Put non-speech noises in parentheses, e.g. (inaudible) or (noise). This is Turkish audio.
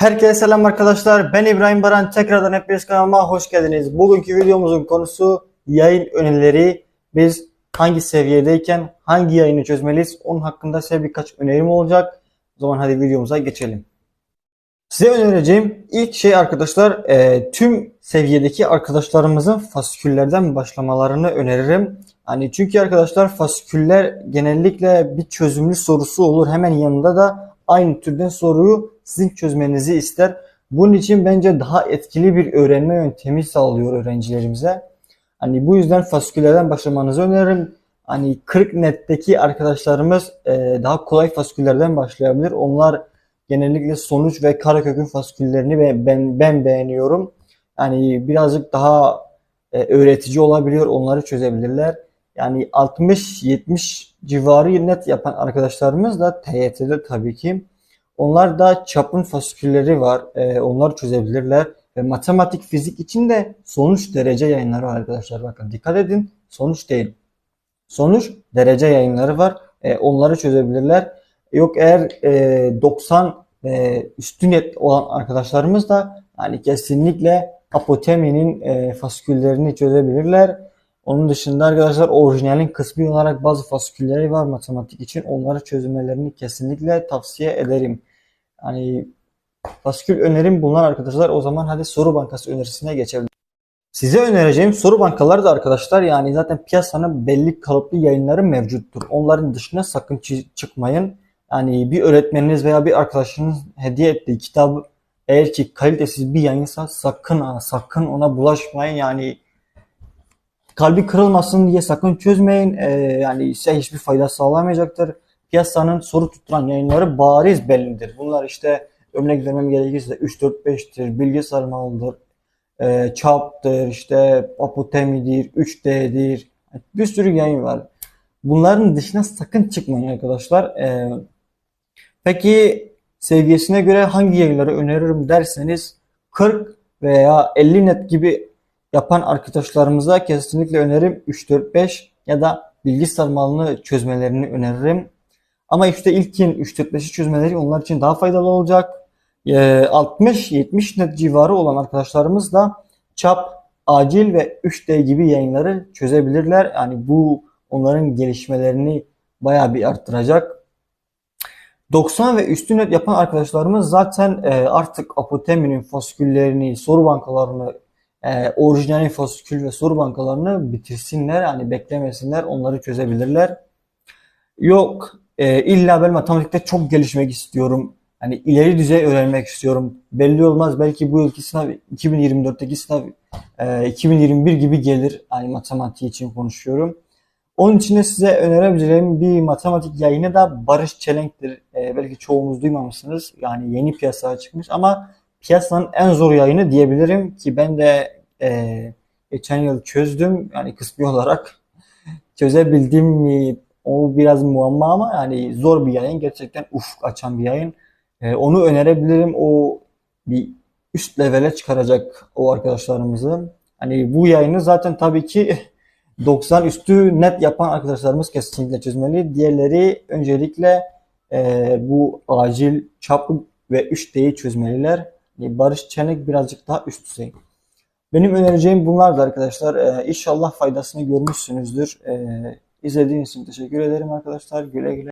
Herkese selam arkadaşlar. Ben İbrahim Baran. Tekrardan hepiniz kanalıma hoş geldiniz. Bugünkü videomuzun konusu yayın önerileri. Biz hangi seviyedeyken hangi yayını çözmeliyiz? Onun hakkında size birkaç önerim olacak. O zaman hadi videomuza geçelim. Size önereceğim ilk şey arkadaşlar e, tüm seviyedeki arkadaşlarımızın fasiküllerden başlamalarını öneririm. Hani çünkü arkadaşlar fasiküller genellikle bir çözümlü sorusu olur. Hemen yanında da aynı türden soruyu sizin çözmenizi ister. Bunun için bence daha etkili bir öğrenme yöntemi sağlıyor öğrencilerimize. Hani bu yüzden fasiküllerden başlamanızı öneririm. Hani 40 netteki arkadaşlarımız e, daha kolay fasiküllerden başlayabilir. Onlar genellikle sonuç ve karekökün fasiküllerini ve ben ben beğeniyorum. Yani birazcık daha e, öğretici olabiliyor. Onları çözebilirler. Yani 60-70 civarı net yapan arkadaşlarımız da TYT'de tabii ki. Onlar da çapın fasikülleri var. E, onları çözebilirler. Ve matematik, fizik için de sonuç derece yayınları var arkadaşlar. Bakın dikkat edin. Sonuç değil. Sonuç derece yayınları var. E, onları çözebilirler. Yok eğer e, 90 e, üstü net olan arkadaşlarımız da hani kesinlikle apotemi'nin e, fasiküllerini çözebilirler. Onun dışında arkadaşlar orijinalin kısmi olarak bazı fasikülleri var matematik için. Onları çözmelerini kesinlikle tavsiye ederim. Hani fasikül önerim bunlar arkadaşlar. O zaman hadi soru bankası önerisine geçelim. Size önereceğim soru bankaları da arkadaşlar yani zaten piyasanın belli kalıplı yayınları mevcuttur. Onların dışına sakın çıkmayın. Yani bir öğretmeniniz veya bir arkadaşınız hediye ettiği kitabı eğer ki kalitesiz bir yayınsa sakın sakın ona bulaşmayın. Yani kalbi kırılmasın diye sakın çözmeyin. Ee, yani size hiçbir fayda sağlamayacaktır. Piyasanın soru tutturan yayınları bariz bellidir. Bunlar işte örnek vermem gerekirse 3-4-5'tir, bilgi sarmalıdır, e, çaptır, işte apotemidir, 3D'dir. Bir sürü yayın var. Bunların dışına sakın çıkmayın arkadaşlar. Ee, peki seviyesine göre hangi yayınları öneririm derseniz 40 veya 50 net gibi yapan arkadaşlarımıza kesinlikle öneririm 3-4-5 ya da bilgi sarmalını çözmelerini öneririm. Ama işte ilkin 3-4-5'i çözmeleri onlar için daha faydalı olacak. Ee, 60-70 net civarı olan arkadaşlarımız da çap, acil ve 3D gibi yayınları çözebilirler. Yani bu onların gelişmelerini bayağı bir arttıracak. 90 ve üstü net yapan arkadaşlarımız zaten e, artık Apotemi'nin fasiküllerini, soru bankalarını, e, orijinal fasikül ve soru bankalarını bitirsinler. Yani beklemesinler, onları çözebilirler. Yok, e, illa ben matematikte çok gelişmek istiyorum. Hani ileri düzey öğrenmek istiyorum. Belli olmaz. Belki bu yılki sınav 2024'teki sınav e, 2021 gibi gelir. Hani matematiği için konuşuyorum. Onun için de size önerebileceğim bir matematik yayını da Barış Çelenk'tir. E, belki çoğunuz duymamışsınız. Yani yeni piyasaya çıkmış ama piyasanın en zor yayını diyebilirim ki ben de e, geçen yıl çözdüm. Yani kısmi olarak (laughs) çözebildim mi o biraz muamma ama yani zor bir yayın. Gerçekten ufuk açan bir yayın. E, onu önerebilirim. O bir üst levele çıkaracak o arkadaşlarımızı. Hani bu yayını zaten tabii ki (laughs) 90 üstü net yapan arkadaşlarımız kesinlikle çözmeli. Diğerleri öncelikle e, bu acil çap ve 3D'yi çözmeliler. Yani Barış Çenek birazcık daha üst düzey. Benim önereceğim bunlardı arkadaşlar. E, inşallah faydasını görmüşsünüzdür. E, izlediğiniz için teşekkür ederim arkadaşlar. Güle güle.